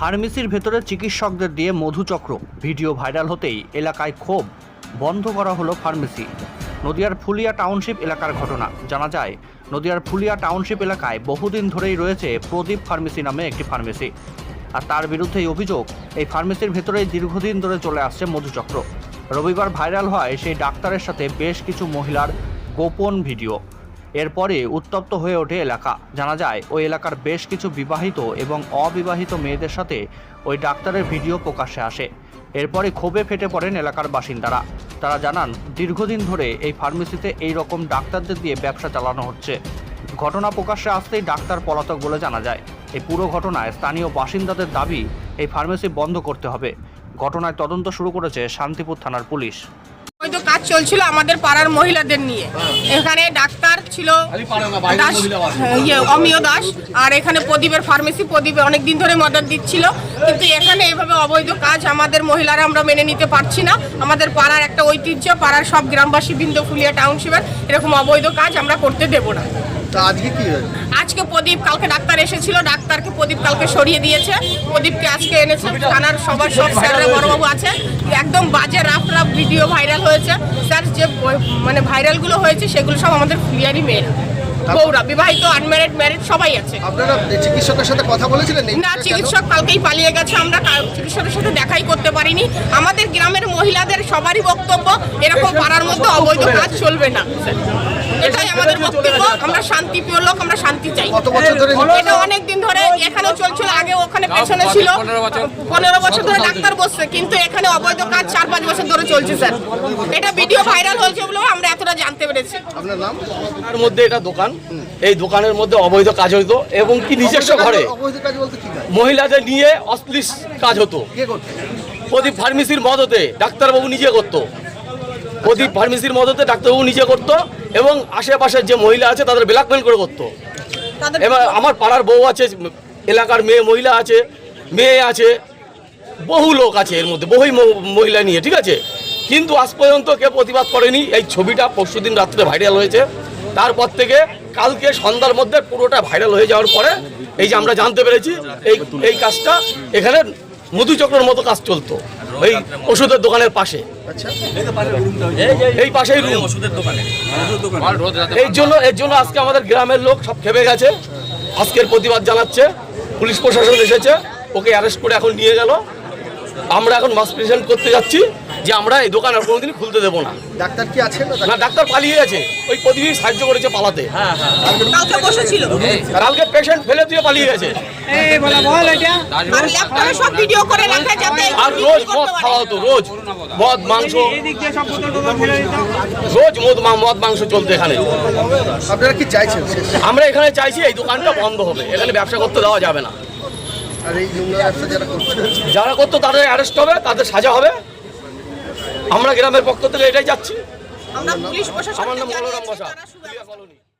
ফার্মেসির ভেতরে চিকিৎসকদের দিয়ে মধুচক্র। ভিডিও ভাইরাল হতেই এলাকায় ক্ষোভ। বন্ধ করা হলো ফার্মেসি। নদিয়ার ফুলিয়া টাউনশিপ এলাকার ঘটনা। জানা যায়, নদিয়ার ফুলিয়া টাউনশিপ এলাকায় বহুদিন ধরেই রয়েছে প্রদীপ ফার্মেসি নামে একটি ফার্মেসি। আর তার বিরুদ্ধেই অভিযোগ, এই ফার্মেসির ভেতরেই দীর্ঘদিন ধরে চলে আসছে মধুচক্র। রবিবার ভাইরাল হয় সেই ডাক্তারের সাথে বেশ কিছু মহিলার গোপন ভিডিও। এরপরে উত্তপ্ত হয়ে ওঠে এলাকা। জানা যায়, ওই এলাকার বেশ কিছু বিবাহিত এবং অবিবাহিত মেয়েদের সাথে ওই ডাক্তারের ভিডিও প্রকাশ্যে আসে। এরপরে ক্ষোভে ফেটে পড়েন এলাকার বাসিন্দারা। তারা জানান, দীর্ঘদিন ধরে এই ফার্মেসিতে এই রকম ডাক্তারদের দিয়ে ব্যবসা চালানো হচ্ছে। ঘটনা প্রকাশ্যে আসতেই ডাক্তার পলাতক বলে জানা যায়। এই পুরো ঘটনায় স্থানীয় বাসিন্দাদের দাবি, এই ফার্মেসি বন্ধ করতে হবে। ঘটনায় তদন্ত শুরু করেছে শান্তিপুর থানার পুলিশ। কাজ চলছিল আমাদের পাড়ার মহিলাদের নিয়ে। এখানে ডাক্তার ছিল দাস ইয়ে অমিয় দাস। আর এখানে প্রদীপের ফার্মেসি প্রদীপে অনেক দিন ধরে মদত দিচ্ছিল। কিন্তু এখানে এভাবে অবৈধ কাজ আমাদের মহিলারা আমরা মেনে নিতে পারছি না। আমাদের পাড়ার একটা ঐতিহ্য পাড়ার সব গ্রামবাসী বৃন্দ ফুলিয়া টাউনশিপের এরকম অবৈধ কাজ আমরা করতে দেব না। আজকে কি হয়েছে? আজকে প্রদীপ কালকে ডাক্তার এসেছিল ডাক্তারকে প্রদীপ কালকে সরিয়ে দিয়েছে। প্রদীপকে আজকে এনেছে থানার সবার সব স্যাররা বড়বাবু আছে। একদম বাজে রাফ রাফ ভিডিও ভাইরাল হয়েছে। স্যার যে মানে ভাইরালগুলো হয়েছে সেগুলো সব আমাদের মেয়েরা বউরা বিবাহিত আনম্যারিড ম্যারিড সবাই আছে। আপনারা চিকিৎসকের সাথে কথা বলেছিলেন? না? চিকিৎসক কালকেই পালিয়ে গেছে আমরা চিকিৎসকের সাথে দেখাই করতে পারিনি। আমাদের গ্রামের মহিলাদের সবারই বক্তব্য এরকম পাড়ার মধ্যে অবৈধ কাজ চলবে না। এটাই আমাদের বক্তব্য আমরা শান্তি প্রিয় লোক আমরা শান্তি চাই। কত ধরে এটা অনেক দিন ধরে এখানেও চলছিল আগে ওখানে পেছনে ছিল। পনেরো বছর। ধরে ডাক্তার বসছে কিন্তু এখানে অবৈধ কাজ চার পাঁচ বছর ধরে চলছে স্যার। এটা ভিডিও ভাইরাল হয়েছে বলে আমরা এতটা জানতে পেরেছি। আপনার নাম? তার মধ্যে এটা দোকান। এই দোকানের মধ্যে অবৈধ কাজ হতো এবং কি নিজস্ব ঘরে। অবৈধ কাজ বলতে কি কাজ? মহিলাদের নিয়ে অশ্লীল কাজ হতো। প্রদীপ ফার্মেসির মদতে ডাক্তারবাবু নিজে করতো। প্রদীপ ফার্মেসির মদতে ডাক্তারবাবু নিজে করতো। এবং আশেপাশের যে মহিলা আছে তাদের ব্ল্যাকমেল করে করতো। এবার আমার পাড়ার বউ আছে এলাকার মেয়ে মহিলা আছে মেয়ে আছে বহু লোক আছে এর মধ্যে বহুই ম- মহিলা নিয়ে ঠিক আছে? কিন্তু আজ পর্যন্ত কেউ প্রতিবাদ করেনি। এই ছবিটা পরশু দিন রাত্রে ভাইরাল হয়েছে। তারপর থেকে কালকে সন্ধ্যার মধ্যে পুরোটা ভাইরাল হয়ে যাওয়ার পরে এই যে আমরা জানতে পেরেছি এই এই কাজটা এখানে মধুচক্রের মতো কাজ চলতো। ওই ওষুধের দোকানের পাশে। এই পাশেই রুম এই জন্য এর জন্য আজকে আমাদের গ্রামের লোক সব খেপে গেছে। আজকের প্রতিবাদ জানাচ্ছে। পুলিশ প্রশাসন এসেছে। ওকে অ্যারেস্ট করে এখন নিয়ে গেল। আমরা এখন মাস প্রেজেন্ট করতে যাচ্ছি। যে আমরা এই দোকান আর কোনোদিন খুলতে দেবো না। ডাক্তার কি আছেন না না ডাক্তার পালিয়ে গেছে। ওই প্রতিদিন সাহায্য করেছে পালাতে। কালকে পেশেন্ট ফেলে দিয়ে পালিয়ে গেছে। আর ল্যাপটপে সব ভিডিও করে রাখে যাতে আর রোজ মদ খাওয়া হতো রোজ। মদ মাংস। রোজ মদ মদ মাংস চলতো এখানে। আপনারা কি চাইছেন আমরা এখানে চাইছি এই দোকানটা বন্ধ হবে। এখানে ব্যবসা করতে দেওয়া যাবে না। যারা করতো তাদের অ্যারেস্ট হবে তাদের সাজা হবে। আমরা গ্রামের পক্ষ থেকে এটাই যাচ্ছি আমরা নাম বলরাম বসা। কলোনি।